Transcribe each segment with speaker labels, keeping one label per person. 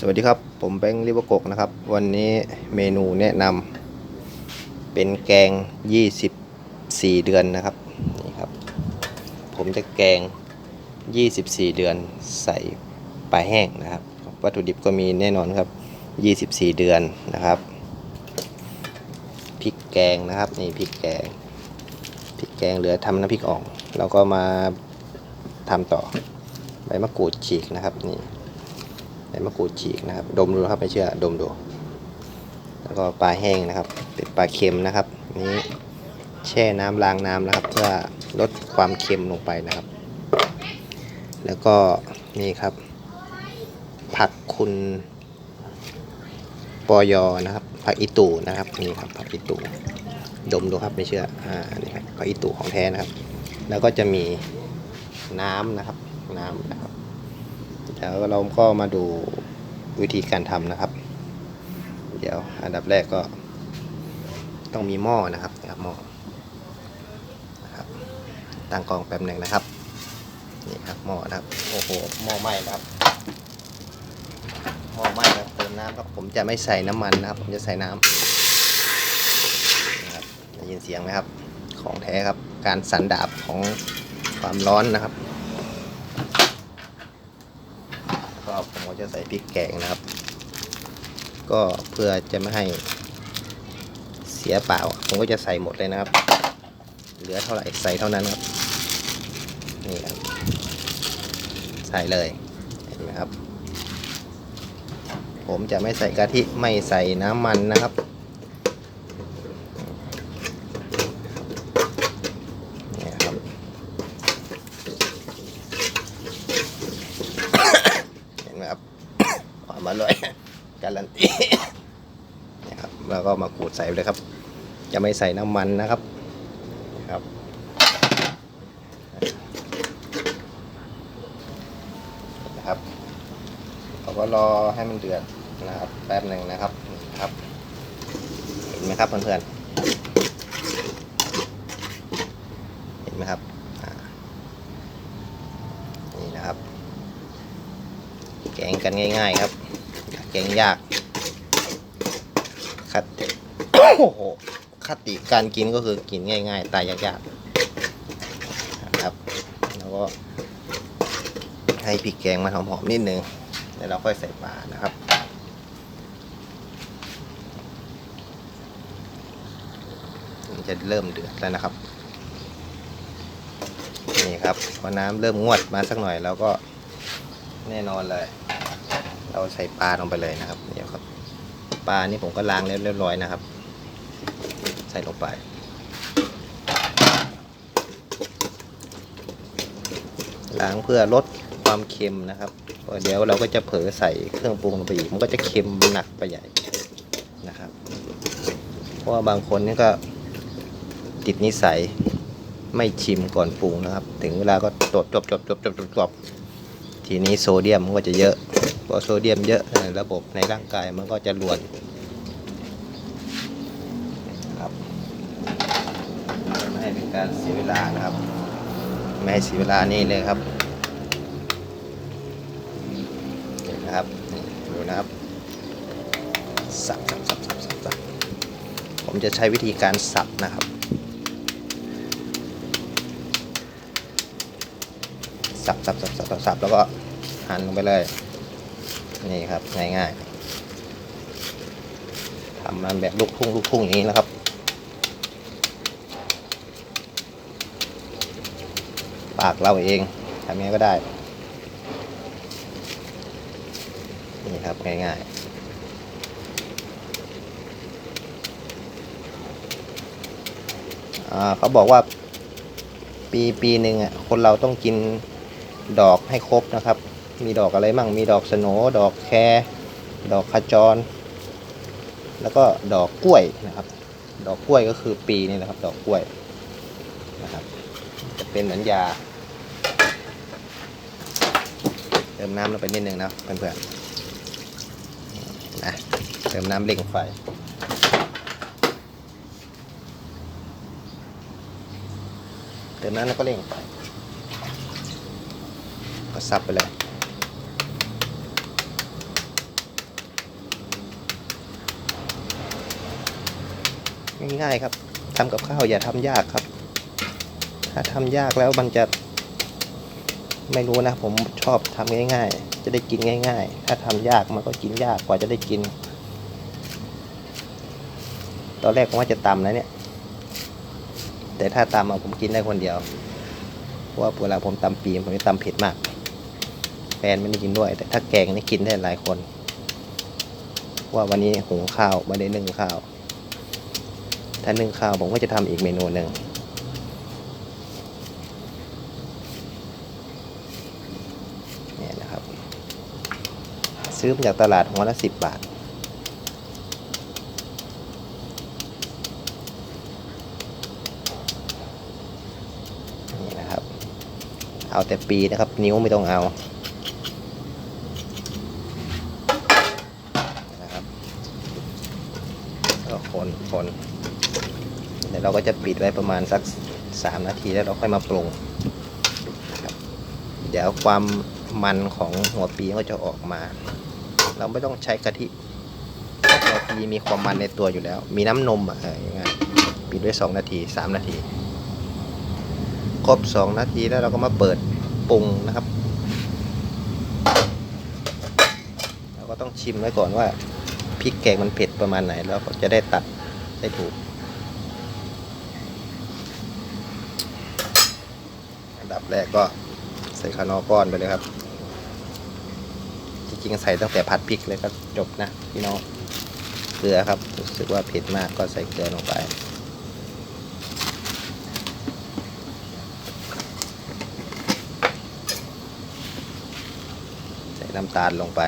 Speaker 1: สวัสดีครับ ผมแบงค์ลิเวอร์กกนะครับ วันนี้เมนูแนะนำเป็นแกง 24 เดือนนะครับนี่ครับ ผมจะแกง 24 เดือนใส่ปลาแห้งนะครับ วัตถุดิบก็มีแน่นอนครับ 24 เดือนนะครับพริกแกงนะครับนี่พริกแกงพริกแกงเหลือทำน้ำพริกอ่องเราก็มาทำต่อใบมะกรูดฉีกนะครับนี่ มะกรูดฉีกนะครับ ดมดูครับไม่เชื่อดมดู แล้วก็ปลาแห้งนะครับ เป็นปลาเค็มนะครับ นี้แช่น้ำล้างน้ำนะครับ เพื่อลดความเค็มลงไปนะครับ แล้วก็นี่ครับ ผักคุณปอยอนะครับ ผักอีตูนะครับนี่ครับผักอีตูดมดูครับไม่เชื่ออ่านี่ครับผักอีตูของแท้นะครับ แล้วก็จะมีน้ำนะครับ น้ำนะครับ เดี๋ยวเราก็มาดูวิธีการทำนะครับ เดี๋ยวอันดับแรกก็ต้องมีหม้อนะครับนะครับหม้อนะครับตั้งกองแป๊บหนึ่งนะครับนี่ครับหม้อนะครับโอ้โหหม้อไหม้นะครับหม้อไหม้ครับเติมน้ำครับผมจะไม่ใส่น้ำมันนะครับ ผมจะใส่น้ำนะครับได้ยินเสียงไหมครับ ของแท้ครับการสันดาบของความร้อนนะครับ ก็ผมก็ จะใส่พริกแกงนะครับ ก็เพื่อจะไม่ให้เสียเปล่า ผมก็จะใส่หมดเลยนะครับ เหลือเท่าไหร่ใส่เท่านั้นครับ นี่ครับ ใส่เลย เห็นไหมครับ ผมจะไม่ใส่กะทิไม่ใส่น้ำมันนะครับ นี่ครับ เห็นไหมครับ หวานมาเลย การันตีนะครับแล้วก็มาขูดใส่เลยครับ จะไม่ใส่น้ำมันนะครับนะครับนะครับเราก็รอให้มันเดือดนะครับแป๊บหนึ่งนะครับนะครับเห็นไหมครับเพื่อนๆเห็นไหมครับนี่นะครับ แกงกันง่าย ๆ ครับ แกงยากคติโอ้โหคติการกินก็คือกินง่าย ๆ ตายยากๆนะครับ แล้วก็ให้พริกแกงมันหอมๆนิดนึงแล้วเราค่อยใส่ปลานะครับมันจะเริ่มเดือดแล้วนะครับนี่ครับพอน้ำเริ่มงวดมาสักหน่อยเราก็แน่นอนเลย เราใส่ปลาลงไปเลยนะครับเดี๋ยวครับ ปลานี่ผมก็ล้างแล้วเรียบร้อยนะครับ ใส่ลงไป ล้างเพื่อลดความเค็มนะครับเดี๋ยวเราก็จะเผลอใส่เครื่องปรุงลงไปอีกมันก็จะเค็มหนักไปใหญ่นะครับ เพราะว่าบางคนนี่ก็ติดนิสัยไม่ชิมก่อนปรุงนะครับ ถึงเวลาก็จบจบจบจบจบจบจบทีนี้โซเดียมมันก็จะเยอะ พอโซเดียมเยอะระบบในร่างกายมันก็จะรวนครับไม่ให้เป็นการเสียเวลานะครับ ไม่ให้เสียเวลานี่เลยครับเห็นนะครับดูนะครับสับสับสับสับสับสับผมจะใช้วิธีการสับนะครับสับสับสับสับสับแล้วก็หั่นลงไปเลย นี่ครับง่ายๆทำมันแบบลูกทุ่งลูกทุ่งอย่างนี้นะครับปากเราเองทำยังไงก็ได้ นี่ครับง่ายๆอ่าเขาบอกว่าปีปีหนึ่งอะคนเราต้องกินดอกให้ครบนะครับ มีดอกอะไรมั่ง มีดอกสโนดอกแครดอกขจร แล้วก็ดอกกล้วยนะครับ ดอกกล้วยก็คือปีนี่แหละครับ ดอกกล้วยนะครับ จะเป็นเหมือนยา เติมน้ำลงไปนิดนึงนะเพื่อนๆนะเติมน้ำเร่งไฟเติมน้ำแล้วก็เร่งไฟก็ซับไปเลย ง่ายๆครับทำกับข้าวอย่าทำยากครับ ถ้าทำยากแล้วมันจะ ไม่รู้นะ ผมชอบทำง่าย ๆ จะได้กินง่าย ๆ ถ้าทำยากมันก็กินยากกว่าจะได้กิน ตอนแรกผมว่าจะตำนะเนี่ย แต่ถ้าตำอะผมกินได้คนเดียวเพราะว่าเวลาผมตำปีผมจะตำเผ็ดมาก แฟนไม่ได้กินด้วย แต่ถ้าแกงนี่กินได้หลายคน ว่าวันนี้หุงข้าวไม่ได้นึ่งข้าว ถ้านึ่งข้าวผมก็จะทำอีกเมนูหนึ่งเนี่ยนะครับ ซื้อมาจากตลาดหัวละสิบบาทนี่นะครับเอาแต่ปีนะครับ นิ้วไม่ต้องเอา นะครับ็คนคนเดี๋ยวเราก็จะปิดไว้ประมาณสักสามนาทีแล้วเราค่อยมาปรุงครับเดี๋ยวความมันของหัวปีก็จะออกมา เราไม่ต้องใช้กะทิหัวปีมีความมันในตัวอยู่แล้ว มีน้ำนมอะอย่างเงี้ยปิดไว้สองนาทีสามนาที ครบสองนาทีแล้วเราก็มาเปิดปรุงนะครับ เราก็ต้องชิมไว้ก่อนว่า พริกแกงมันเผ็ดประมาณไหน แล้วก็จะได้ตัดได้ถูกอันดับแรกก็ใส่คานอก้อนไปเลยครับ จริงๆใส่ตั้งแต่ผัดพริกเลยก็จบนะพี่น้องเกลือครับรู้สึกว่าเผ็ดมากก็ใส่เกลือลงไปใส่น้ำตาลลงไป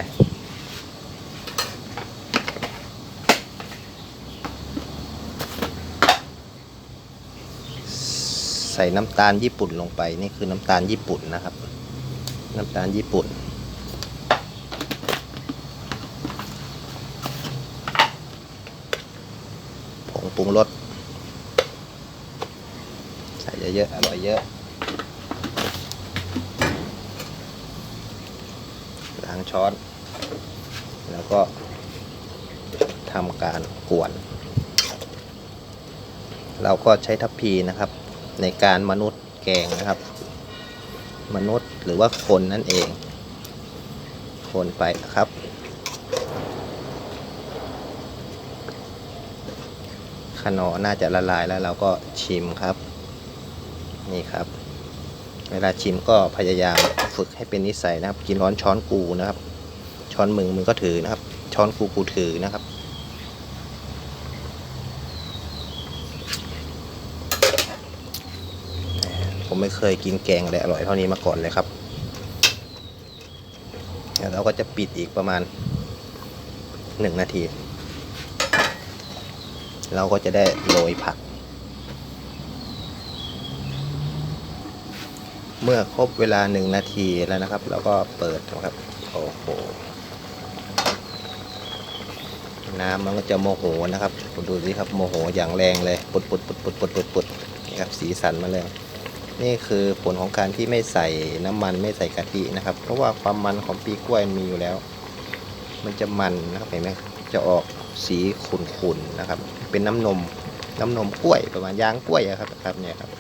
Speaker 1: ใส่น้ำตาลญี่ปุ่นลงไป นี่คือน้ำตาลญี่ปุ่นนะครับ น้ำตาลญี่ปุ่น ผงปรุงรส ใส่เยอะๆ อร่อยเยอะ ล้างช้อน แล้วก็ทำการกวน เราก็ใช้ทัพพีนะครับ ในการมนุษย์แกงนะครับ มนุษย์หรือว่าคนนั่นเอง คนไปนะครับขนอน่าจะละลายแล้วเราก็ชิมครับ นี่ครับ เวลาชิมก็พยายามฝึกให้เป็นนิสัยนะครับ กินร้อนช้อนกูนะครับ ช้อนมึงมึงก็ถือนะครับ ช้อนกูกูถือนะครับ ผมไม่เคยกินแกงอะไรอร่อยเท่านี้มาก่อนเลยครับแล้วเราก็จะปิดอีกประมาณหนึ่งนาที เราก็จะได้โรยผัก เมื่อครบเวลาหนึ่งนาทีแล้วนะครับ เราก็เปิดนะครับ โอ้โห น้ำมันก็จะโมโหนะครับดูสิครับโมโหอย่างแรงเลย ปุดปุดปุดปุดปุดปุดปุดนี่ครับสีสันมาเลย นี่คือผลของการที่ไม่ใส่น้ำมันไม่ใส่กะทินะครับ เพราะว่าความมันของปีกล้วยมีอยู่แล้ว มันจะมันนะครับเห็นไหมจะออกสีขุ่นๆนะครับ เป็นน้ำนมน้ำนมกล้วยประมาณยางกล้วยครับครับเนี่ยครับ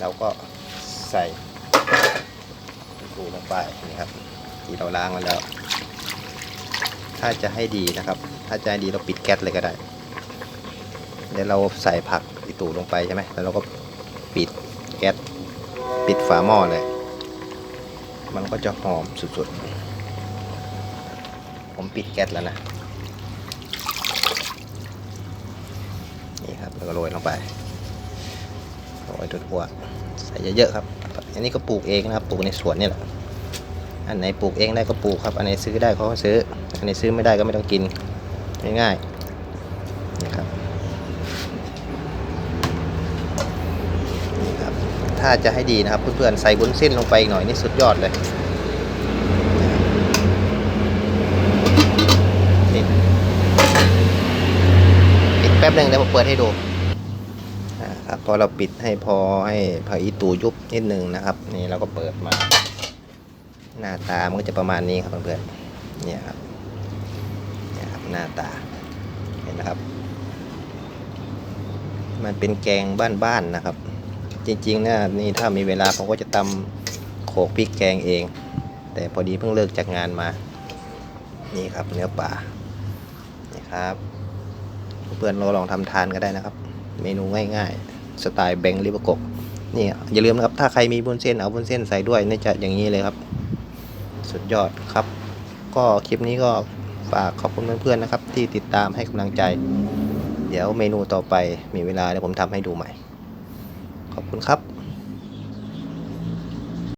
Speaker 1: เราก็ใส่ปูลงไปนี่ครับ ที่เราล้างมาแล้ว ถ้าจะให้ดีนะครับ ถ้าจะให้ดีเราปิดแก๊สเลยก็ได้เดี๋ยวเราใส่ผัก ตูลงไปใช่ไหมแล้วเราก็ปิดแก๊สปิดฝาหม้อเลย มันก็จะหอมสุดๆ ผมปิดแก๊สแล้วนะ นี่ครับแล้วก็โรยลงไปโรยทั่วๆใส่เยอะๆครับ อันนี้ก็ปลูกเองนะครับ ปลูกในสวนนี่แหละ อันไหนปลูกเองได้ก็ปลูกครับ อันไหนซื้อได้เขาก็ซื้อ อันไหนซื้อไม่ได้ก็ไม่ต้องกิน ง่ายๆนี่ครับ นี่ครับ ถ้าจะให้ดีนะครับ เพื่อนๆใส่บุ้นเส้นลงไปอีกหน่อยนี่สุดยอดเลยปิดแป๊บหนึ่งเดี๋ยวผมเปิดให้ดูครับพอเราปิดให้พอให้ผักอีตูยุบนิดหนึ่งนะครับ นี่เราก็เปิดมา หน้าตามันก็จะประมาณนี้ครับเพื่อนๆเนี่ยครับเนี่ยครับหน้าตาเห็นะครับ มันเป็นแกงบ้านๆนะครับ จริงๆนะนี่ถ้ามีเวลาผมก็จะตำโขกพริกแกงเอง แต่พอดีเพิ่งเลิกจากงานมา นี่ครับเนื้อป่านี่ครับ เพื่อนเราลองทำทานก็ได้นะครับ เมนูง่ายๆ สไตล์แบงค์ลิเวอร์กบนี่อย่าลืมนะครับ ถ้าใครมีบุญเส้นเอาบุญเส้นใส่ด้วยนี่จะอย่างนี้เลยครับ สุดยอดครับ ก็คลิปนี้ก็ฝากขอบคุณเพื่อนๆนะครับ ที่ติดตามให้กำลังใจ เดี๋ยวเมนูต่อไปมีเวลาเดี๋ยวผมทำให้ดูใหม่ ขอบคุณครับ